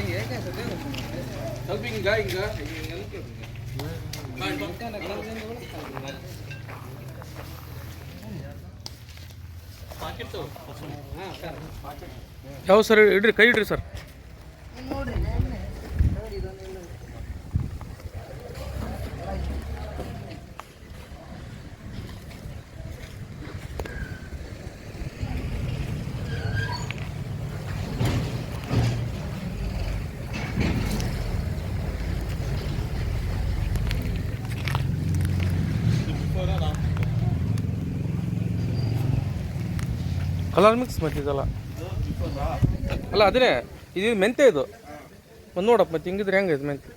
ಸ್ವಲ್ಪ ಹಿಂಗ ಹಿಂಗ ಯಾವ ಸರ್. ಇಡ್ರಿ ಕೈ ಇಡ್ರಿ ಸರ್ ಕಲರ್ ಮಿಕ್ಸ್ ಮತ್ತಿದಲ್ಲ ಅಲ್ಲ ಅದನ್ನೇ ಇದು ಮೆಂತೆ ಇದು. ಒಂದು ನೋಡಪ್ಪ ಮತ್ತೆ ಹಿಂಗಿದ್ರೆ ಹೆಂಗೆ ಇದು ಮೆಂತೆ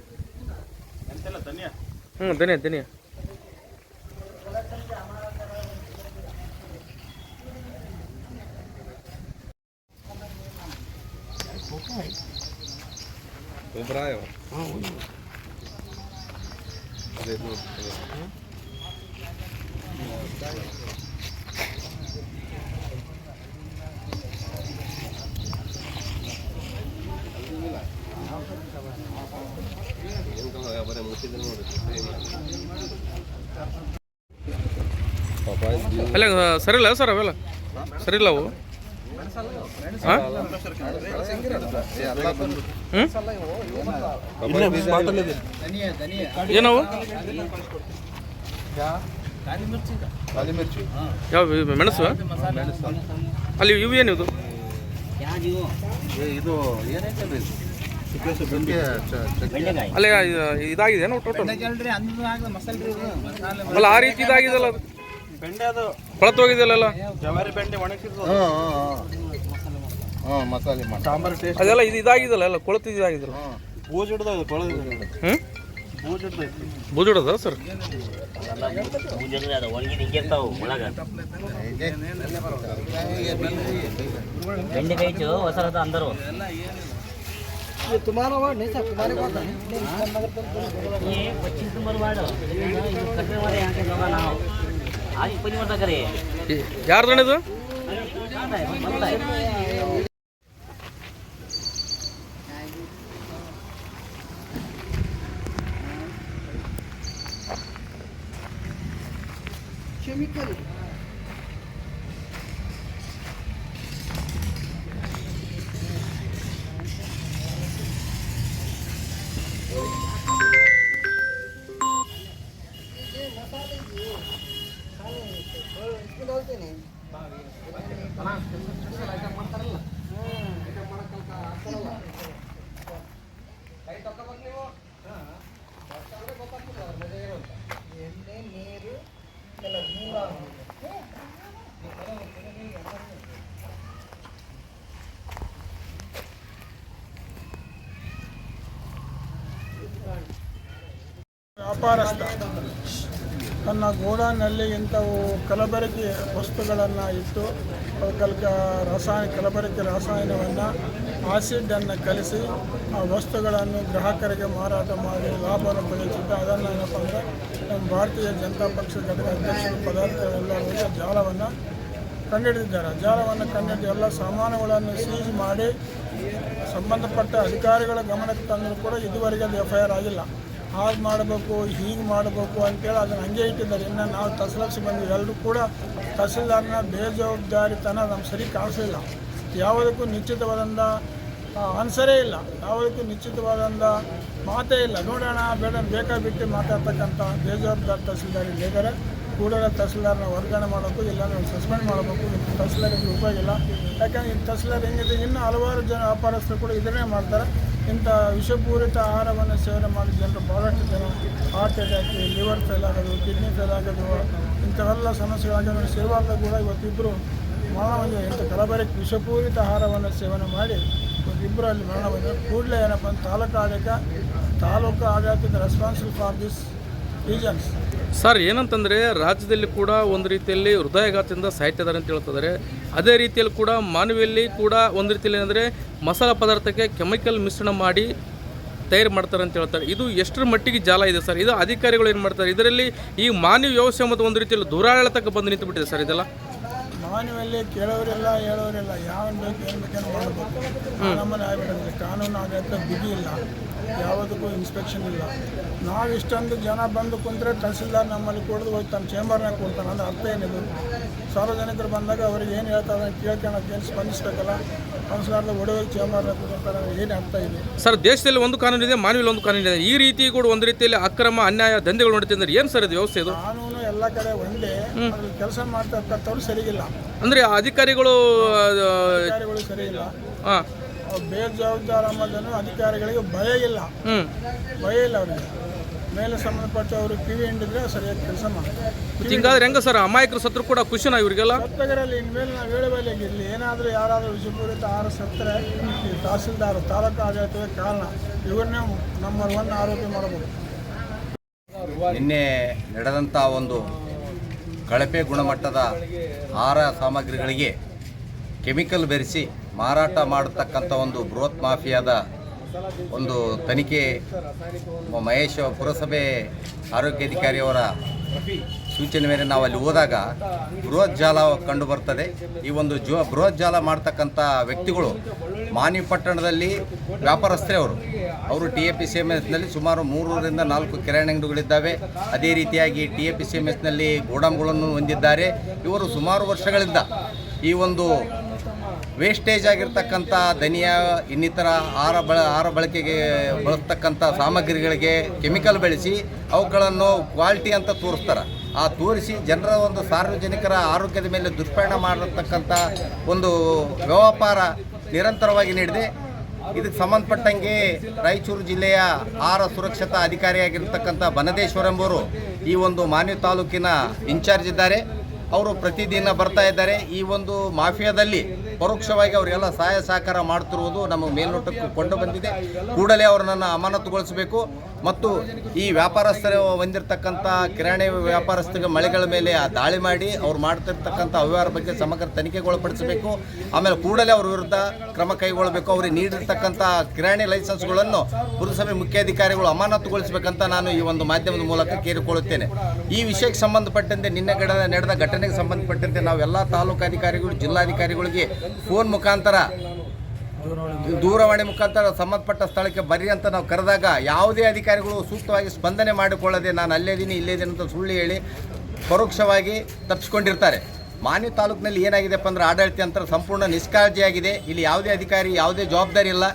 ಹ್ಞೂ ಧನಿಯ ಧನಿಯ. ಒಬ್ಬರಾಯ ಅಲ್ಲ ಸರಿ ಇಲ್ಲ ಸರ್, ಅವೆಲ್ಲ. ಸರಿ ಇಲ್ಲ ಅವು ಏನವು? ಯಾವ ಮೆಣಸು? ಅಲ್ಲಿ ಇವು ಏನು ಇದು ಇದು? ಅಲ್ಲೇ ಇದು- ಇದಾಗಿದೆ ಏನೋ ಟೋಟಲ್ ಅಲ್ಲ ಆ ರೀತಿ ಇದಾಗಿದೆಲ್ಲ ಅದು ಬೆಂಡೆ ಅದು ಕೊಳತೋಗಿದೆಯಲ್ಲ ಜವಾರಿ ಬೆಂಡೆ ಒಣಗಿಸಿದ್ರು ಹಾಂ ಹಾಂ ಹಾಂ ಮಸಾಲೆ ಮಾಡಿ ಸಾಂಬಾರು ಟೇಸ್ಟ್ ಅದೆಲ್ಲ ಇದು ಇದಾಗಿದಲ್ಲ ಎಲ್ಲ ಕೊಳತು ಇದಾಗಿದ್ರು ಬೂಜ್ ಹಿಡ್ದ ಕೊಳದ ಹ್ಞೂ ಬೂಜ್ ಹಿಡ್ದೈತಿ ಬುಜುಡದ ಸರ್ ಬೆಂಡೆಕಾಯಿ ಹೊಸರದ ಅಂದರು ये तुम्हारा वार्ड नहीं सर तुम्हारे वार्ड नहीं ये पच्चीस नंबर वार्ड कटरे वाले यहाँ के लोग ना हो आज पहली बार करे यार जाने तो केमिकल ವ್ಯಾಪಾರಸ್ಥ ತನ್ನ ಗೋಡಾನಲ್ಲಿ ಇಂಥವು ಕಲಬೆರಕೆ ವಸ್ತುಗಳನ್ನು ಇಟ್ಟು ಅದಕ್ಕೆ ರಾಸಾಯನ ಕಲಬೆರಕೆ ರಾಸಾಯನವನ್ನು ಆಸಿಡನ್ನು ಕಲಿಸಿ, ಆ ವಸ್ತುಗಳನ್ನು ಗ್ರಾಹಕರಿಗೆ ಮಾರಾಟ ಮಾಡಿ ಲಾಭವನ್ನು ಪಡೆಯುತ್ತಿದ್ದ. ಅದನ್ನು ಏನಪ್ಪ ಅಂದರೆ, ನಮ್ಮ ಭಾರತೀಯ ಜನತಾ ಪಕ್ಷ ಘಟಕ ಅಧ್ಯಕ್ಷರು ಪದಾರ್ಥಗಳೆಲ್ಲ ಜಾಲವನ್ನು ಕಂಡುಹಿಡಿದಿದ್ದಾರೆ ಜಾಲವನ್ನು ಕಂಡುಹಿಡಿದು ಎಲ್ಲ ಸಾಮಾನುಗಳನ್ನು ಸೀಜ್ ಮಾಡಿ, ಸಂಬಂಧಪಟ್ಟ ಅಧಿಕಾರಿಗಳ ಗಮನಕ್ಕೆ ತಂದರೂ ಕೂಡ ಇದುವರೆಗೆ ಅದು ಎಫ್ ಆಗಿಲ್ಲ. ಹಾಗೆ ಮಾಡಬೇಕು, ಹೀಗೆ ಮಾಡಬೇಕು ಅಂತೇಳಿ ಅದನ್ನು ಹಂಗೆ ಇಟ್ಟಿದ್ದಾರೆ. ಇನ್ನು ನಾವು ತಸಲಕ್ಷ ಬಂದಿದ್ದೀವಿ. ಎಲ್ಲರೂ ಕೂಡ ತಹಸೀಲ್ದಾರ್ನ ಬೇಜವಾಬ್ದಾರಿತನ ನಮ್ಮ ಸರಿ ಕಾಣಿಸಲಿಲ್ಲ. ಯಾವುದಕ್ಕೂ ನಿಶ್ಚಿತವಾದಂಥ ಆನ್ಸರೇ ಇಲ್ಲ. ಯಾವುದಕ್ಕೂ ನಿಶ್ಚಿತವಾದಂಥ ಮಾತೇ ಇಲ್ಲ. ನೋಡೋಣ ಬೇಡ ಬೇಕಾ ಬಿಟ್ಟು ಮಾತಾಡ್ತಕ್ಕಂಥ ಬೇಜವಾಬ್ದಾರಿ ತಹಸೀಲ್ದಾರ್ ಬೇಕಾರೆ ಕೂಡಲೇ ತಹಸೀಲ್ದಾರ್ನ ವರ್ಗಾವಣೆ ಮಾಡಬೇಕು ಇಲ್ಲ ಸಸ್ಪೆಂಡ್ ಮಾಡಬೇಕು. ತಹಸೀಲ್ದಾರಿಗೆ ಉಪಯೋಗ ಇಲ್ಲ. ಯಾಕಂದ್ರೆ ಈ ತಹಸೀಲ್ದಾರ್ ಹೆಂಗಿದೆ ಇನ್ನೂ ಹಲವಾರು ಜನ ವ್ಯಾಪಾರಸ್ಥರು ಕೂಡ ಇದನ್ನೇ ಮಾಡ್ತಾರೆ. ಇಂಥ ವಿಷಪೂರಿತ ಆಹಾರವನ್ನು ಸೇವನೆ ಮಾಡಿ ಜನರು ಭಾಳಷ್ಟು ಜನ ಹಾರ್ಟ್ ಅಟ್ಯಾಕ್ ಲಿವರ್ ಫೇಲ್ ಆಗೋದು ಕಿಡ್ನಿ ಫೇಲ್ ಆಗೋದು, ಇಂಥವೆಲ್ಲ ಸಮಸ್ಯೆಗಳಾಗಿ ಸೇವಾಗ ಕೂಡ ಇವತ್ತಿಬ್ಬರು ಮರಣ ಇಂಥ ಕಲಬರಿ ವಿಷಪೂರಿತ ಆಹಾರವನ್ನು ಸೇವನೆ ಮಾಡಿ ಇವತ್ತಿಬ್ಬರು ಅಲ್ಲಿ ಮರಣ ಕೂಡಲೇ ಏನಪ್ಪ ಅಂತ ತಾಲೂಕು ಆಡಳಿತ, ತಾಲೂಕು ಆಡಳಿತದ responsible for this regions sir, ಏನಂತಂದರೆ ರಾಜ್ಯದಲ್ಲಿ ಕೂಡ ಒಂದು ರೀತಿಯಲ್ಲಿ ಹೃದಯಾಘಾತದಿಂದ ಸಾಯ್ತಿದ್ದಾರೆ ಅಂತ ಹೇಳ್ತಿದ್ದಾರೆ ಅದೇ ರೀತಿಯಲ್ಲಿ ಕೂಡ ಮಾನವಿಯಲ್ಲಿ ಕೂಡ ಒಂದು ರೀತಿಯಲ್ಲಿ ಏನಂದರೆ ಮಸಾಲೆ ಪದಾರ್ಥಕ್ಕೆ ಕೆಮಿಕಲ್ ಮಿಶ್ರಣ ಮಾಡಿ ತಯಾರು ಮಾಡ್ತಾರೆ ಅಂತ ಹೇಳ್ತಾರೆ. ಇದು ಎಷ್ಟರ ಮಟ್ಟಿಗೆ ಜಾಲ ಇದೆ ಸರ್? ಇದು ಅಧಿಕಾರಿಗಳು ಏನು ಮಾಡ್ತಾರೆ? ಇದರಲ್ಲಿ ಈ ಮಾನವ ವ್ಯವಸ್ಥೆ ಮತ್ತು ಒಂದು ರೀತಿಯಲ್ಲಿ ದುರಾಡಳಿತಕ್ಕೆ ಬಂದು ನಿಂತುಬಿಟ್ಟಿದೆ ಸರ್ ಇದೆಲ್ಲ? ಮಾನವಲ್ಲಿ ಕೇಳೋರಿಲ್ಲ ಹೇಳೋರಿಲ್ಲ ಯಾವ ಬೇಕು ಏನು ಬೇಕೇನು ಮಾಡಬೇಕು. ನಮ್ಮನೆ ಆಗ್ಬಿಟ್ಟಿದೆ ಕಾನೂನು ಆಡಳಿತ ಬಿಗಿ ಇಲ್ಲ. ಯಾವುದಕ್ಕೂ ಇನ್ಸ್ಪೆಕ್ಷನ್ ಇಲ್ಲ. ನಾವು ಇಷ್ಟೊಂದು ಜನ ಬಂದು ಕುಂತ್ರೆ ತಹಸೀಲ್ದಾರ್ ನಮ್ಮಲ್ಲಿ ಕೊಡ್ದು ಹೋಗ್ತಾನೆ ಚೇಂಬರ್ನಾಗ ಕೊಡ್ತಾನೆ. ಅಂದ್ರೆ ಅರ್ಥ ಏನಿದು? ಸಾರ್ವಜನಿಕರು ಬಂದಾಗ ಅವ್ರಿಗೆ ಏನು ಹೇಳ್ತಾರೆ ಕೇಳ್ಕೊಳಕ್ಕೆ ಏನು ಸ್ಪಂದಿಸ್ಬೇಕಲ್ಲ. ಕೌನ್ಸಿಲರ್ದ ಒಡವೆ ಚೇಂಬರ್ನಾಗ ಕೊಡ್ತಾರೆ. ಏನು ಅರ್ಥ ಇದೆ? ಸರ್ ದೇಶದಲ್ಲಿ ಒಂದು ಕಾನೂನು ಇದೆ ಮಾನವಿಯಲ್ಲಿ ಒಂದು ಕಾನೂನು ಇದೆ ಈ ರೀತಿ ಕೂಡ ಒಂದು ರೀತಿಯಲ್ಲಿ ಅಕ್ರಮ ಅನ್ಯಾಯ ದಂಧೆಗಳು ನೋಡುತ್ತೆ ಅಂದ್ರೆ ಏನು ಸರ್ ಇದು ವ್ಯವಸ್ಥೆ ಇದು? ಕಾನೂನು ಎಲ್ಲ ಕಡೆ ಒಂದೇ ಕೆಲಸ ಮಾಡ್ತಕ್ಕಂಥವ್ರು ಸರಿಗಿಲ್ಲ. ಅಂದರೆ ಅಧಿಕಾರಿಗಳು ಅಧಿಕಾರಿಗಳು ಸರಿಯಿಲ್ಲ ಹಾಂ. ಬೇಜವಾಬ್ದಾರ ಅನ್ನೋದನ್ನು ಅಧಿಕಾರಿಗಳಿಗೆ ಭಯ ಇಲ್ಲ. ಭಯ ಇಲ್ಲ ಅವರಿಗೆ. ಮೇಲೆ ಸಂಬಂಧಪಟ್ಟವರು ಕಿವಿ ಹಿಂಡಿದ್ರೆ ಸರಿಯಾಗಿ ಕೆಲಸ ಮಾಡ್ತಾರೆ. ಹಿಂಗಾದ್ರೆ ಹೆಂಗ ಸರ್ ಅಮಾಯಕರು ಸತ್ರು ಕೂಡ ಖುಷಿನ ಇವರಿಗೆಲ್ಲ? ಸತ್ತಗರಲ್ಲಿ ಇನ್ಮೇಲೆ ನಾವು ಇಲ್ಲಿ ಏನಾದರೂ ಯಾರಾದರೂ ವಿಷಪೂರಿತ ಆರು ಸತ್ತರೆ ತಹಸೀಲ್ದಾರ್ ತಾಲೂಕು ಆಡಳಿತದ ಕಾರಣ ಇವನ್ನೇ ನಂಬರ್ ಒನ್ ಆರೋಪಿ ಮಾಡಬಹುದು ನಿನ್ನೆ ನಡೆದಂಥ ಒಂದು ಕಳಪೆ ಗುಣಮಟ್ಟದ ಆಹಾರ ಸಾಮಗ್ರಿಗಳಿಗೆ ಕೆಮಿಕಲ್ ಬೆರೆಸಿ ಮಾರಾಟ ಮಾಡತಕ್ಕಂಥ ಒಂದು ಬೃಹತ್ ಮಾಫಿಯಾದ ಒಂದು ತನಿಖೆ ಮಹೇಶ್ ಪುರಸಭೆ ಆರೋಗ್ಯಾಧಿಕಾರಿಯವರ ಸೂಚನೆ ಮೇಲೆ ನಾವು ಅಲ್ಲಿ ಹೋದಾಗ ಬೃಹತ್ ಜಾಲ ಕಂಡು ಬರ್ತದೆ. ಈ ಒಂದು ಜೋ, ಬೃಹತ್ ಜಾಲ ಮಾಡ್ತಕ್ಕಂಥ ವ್ಯಕ್ತಿಗಳು ಮಾನಿ ಪಟ್ಟಣದಲ್ಲಿ ವ್ಯಾಪಾರಸ್ಥರೇ ಅವರು. ಅವರು T A P C M ಎಸ್ನಲ್ಲಿ ಸುಮಾರು ಮೂರರಿಂದ ನಾಲ್ಕು ಕಿರಾಣಿ ಅಂಗಡಿಗಳಿದ್ದಾವೆ. ಅದೇ ರೀತಿಯಾಗಿ T A P C M ಎಸ್ನಲ್ಲಿ ಗೋಡಾಮ್ಗಳನ್ನು ಹೊಂದಿದ್ದಾರೆ. ಇವರು ಸುಮಾರು ವರ್ಷಗಳಿಂದ ಈ ಒಂದು ವೇಸ್ಟೇಜ್ ಆಗಿರ್ತಕ್ಕಂಥ ಧನಿಯಾ ಇನ್ನಿತರ ಆಹಾರ ಬಳ, ಆಹಾರ ಬಳಕೆಗೆ ಬಳಸ್ತಕ್ಕಂಥ ಸಾಮಗ್ರಿಗಳಿಗೆ ಕೆಮಿಕಲ್ ಬೆಳೆಸಿ ಅವುಗಳನ್ನು ಕ್ವಾಲಿಟಿ ಅಂತ ತೋರಿಸ್ತಾರೆ. ಆ ತೋರಿಸಿ ಜನರ ಒಂದು ಸಾರ್ವಜನಿಕರ ಆರೋಗ್ಯದ ಮೇಲೆ ದುಷ್ಪರಿಣಾಮ ಮಾಡತಕ್ಕಂಥ ಒಂದು ವ್ಯವಹಾರ ನಿರಂತರವಾಗಿ ನಡೆದಿದೆ. ಇದಕ್ಕೆ ಸಂಬಂಧಪಟ್ಟಂಗೆ ರಾಯಚೂರು ಜಿಲ್ಲೆಯ ಆಹಾರ ಸುರಕ್ಷತಾ ಅಧಿಕಾರಿಯಾಗಿರ್ತಕ್ಕಂಥ ಬನದೇಶ್ವರ ಎಂಬುವರು ಈ ಒಂದು ಮಾನ್ಯ ತಾಲೂಕಿನ ಇನ್ಚಾರ್ಜ್ ಇದ್ದಾರೆ. ಅವರು ಪ್ರತಿದಿನ ಬರ್ತಾ ಇದ್ದಾರೆ. ಈ ಒಂದು ಮಾಫಿಯಾದಲ್ಲಿ ಪರೋಕ್ಷವಾಗಿ ಅವರಿಗೆಲ್ಲ ಸಹಾಯ ಸಹಕಾರ ಮಾಡ್ತಿರುವುದು ನಮ್ಮ ಮೇಲ್ನೋಟಕ್ಕೆ ಕೊಂಡು ಬಂದಿದೆ. ಕೂಡಲೇ ಅವರನ್ನು ಅಮಾನತುಗೊಳಿಸಬೇಕು. ಮತ್ತು ಈ ವ್ಯಾಪಾರಸ್ಥರು ಹೊಂದಿರತಕ್ಕಂಥ ಕಿರಾಣಿ ವ್ಯಾಪಾರಸ್ಥರಿಗೆ ಮಳೆಗಳ ಮೇಲೆ ಆ ದಾಳಿ ಮಾಡಿ ಅವ್ರು ಮಾಡ್ತಿರ್ತಕ್ಕಂಥ ಅವ್ಯವಹಾರ ಬಗ್ಗೆ ಸಮಗ್ರ ತನಿಖೆಗೊಳಪಡಿಸಬೇಕು ಆಮೇಲೆ ಕೂಡಲೇ ಅವ್ರ ವಿರುದ್ಧ ಕ್ರಮ ಕೈಗೊಳ್ಳಬೇಕು. ಅವ್ರಿಗೆ ನೀಡಿರ್ತಕ್ಕಂಥ ಕಿರಾಣಿ ಲೈಸೆನ್ಸ್ಗಳನ್ನು ಪುರಸಭೆ ಮುಖ್ಯಾಧಿಕಾರಿಗಳು ಅಮಾನತುಗೊಳಿಸಬೇಕಂತ ನಾನು ಈ ಒಂದು ಮಾಧ್ಯಮದ ಮೂಲಕ ಕೇಳಿಕೊಳ್ಳುತ್ತೇನೆ. ಈ ವಿಷಯಕ್ಕೆ ಸಂಬಂಧಪಟ್ಟಂತೆ ನಿನ್ನೆ ನಡೆದ ಘಟನೆಗೆ ಸಂಬಂಧಪಟ್ಟಂತೆ ನಾವೆಲ್ಲ ತಾಲೂಕು ಅಧಿಕಾರಿಗಳು, ಜಿಲ್ಲಾಧಿಕಾರಿಗಳಿಗೆ ಫೋನ್ ಮುಖಾಂತರ, ದೂರವಾಣಿ ಮುಖಾಂತರ ಸಂಬಂಧಪಟ್ಟ ಸ್ಥಳಕ್ಕೆ ಬರ್ರಿ ಅಂತ ನಾವು ಕರೆದಾಗ ಯಾವುದೇ ಅಧಿಕಾರಿಗಳು ಸೂಕ್ತವಾಗಿ ಸ್ಪಂದನೆ ಮಾಡಿಕೊಳ್ಳದೆ ನಾನು ಅಲ್ಲೇ ಇದ್ದೀನಿ ಇಲ್ಲೇ ಇದ್ದೀನಿ ಅಂತ ಸುಳ್ಳು ಹೇಳಿ ಪರೋಕ್ಷವಾಗಿ ತಪ್ಪಿಸ್ಕೊಂಡಿರ್ತಾರೆ. ಮಾನ್ಯ ತಾಲೂಕಿನಲ್ಲಿ ಏನಾಗಿದೆಪ್ಪ ಅಂದ್ರೆ ಆಡಳಿತ ಅಂತ ಸಂಪೂರ್ಣ ನಿಷ್ಕಾಳಜಿಯಾಗಿದೆ. ಇಲ್ಲಿ ಯಾವುದೇ ಅಧಿಕಾರಿ, ಯಾವುದೇ ಜವಾಬ್ದಾರಿ ಇಲ್ಲ.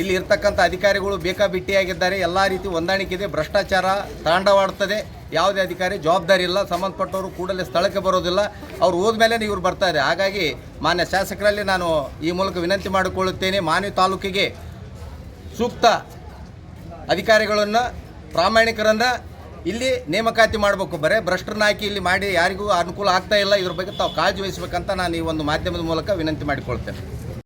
ಇಲ್ಲಿ ಇರ್ತಕ್ಕಂಥ ಅಧಿಕಾರಿಗಳು ಬೇಕಾಬಿಟ್ಟಿಯಾಗಿದ್ದಾರೆ. ಎಲ್ಲ ರೀತಿ ಹೊಂದಾಣಿಕೆ ಇದೆ. ಭ್ರಷ್ಟಾಚಾರ ತಾಂಡವಾಡ್ತದೆ ಯಾವುದೇ ಅಧಿಕಾರಿ ಜವಾಬ್ದಾರಿ ಇಲ್ಲ, ಸಂಬಂಧಪಟ್ಟವರು ಕೂಡಲೇ ಸ್ಥಳಕ್ಕೆ ಬರೋದಿಲ್ಲ. ಅವ್ರು ಹೋದ್ಮೇಲೆ ಇವ್ರು ಬರ್ತಾ ಇದೆ ಹಾಗಾಗಿ ಮಾನ್ಯ ಶಾಸಕರಲ್ಲಿ ನಾನು ಈ ಮೂಲಕ ವಿನಂತಿ ಮಾಡಿಕೊಳ್ಳುತ್ತೇನೆ, ಮಾನ್ಯ ತಾಲೂಕಿಗೆ ಸೂಕ್ತ ಅಧಿಕಾರಿಗಳನ್ನು, ಪ್ರಾಮಾಣಿಕರನ್ನು ಇಲ್ಲಿ ನೇಮಕಾತಿ ಮಾಡಬೇಕು. ಬರೇ ಭ್ರಷ್ಟರನ್ನ ಹಾಕಿ ಇಲ್ಲಿ ಮಾಡಿ ಯಾರಿಗೂ ಅನುಕೂಲ ಆಗ್ತಾ ಇಲ್ಲ. ಇದ್ರ ಬಗ್ಗೆ ತಾವು ಕಾಳಜಿ ವಹಿಸಬೇಕಂತ ನಾನು ಈ ಒಂದು ಮಾಧ್ಯಮದ ಮೂಲಕ ವಿನಂತಿ ಮಾಡಿಕೊಳ್ತೇನೆ